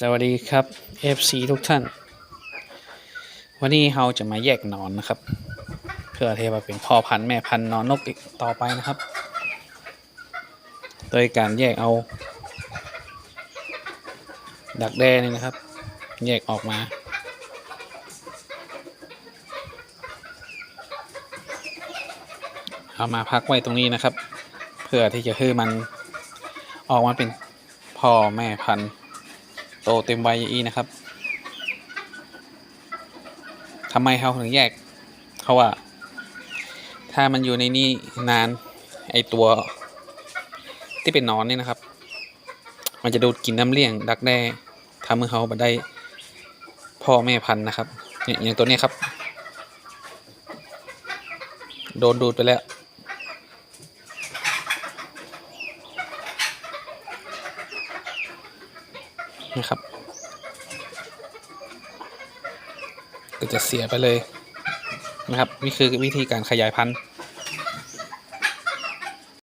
สวัสดีครับ FC ทุกท่าน วันนี้เราจะมาแยกนอนนะครับ เพื่อเทมาเป็นพ่อพันธุ์แม่พันธุ์นอนนกอีกต่อไปนะครับ โดยการแยกเอา ดักแด้นี่นะครับ แยกออกมาเอามาพักไว้ตรงนี้นะครับ เพื่อที่จะให้มันออกมาเป็นพ่อแม่พันธุ์ โตเต็มวัยอีนะครับทำไมเขาถึงแยกเพราะว่า ถ้ามันอยู่ในนี้นานไอตัว ที่เป็นนอนนี่นะครับ มันจะดูดกินน้ำเลี้ยงดักแด้ทำให้เขาบัได้ พ่อแม่พันธุ์นะครับเนี่ยอย่างตัวนี้ครับ โดนดูดไปแล้ว นะครับ ก็จะเสียไปเลยนะครับนี่คือวิธีการขยายพันธุ์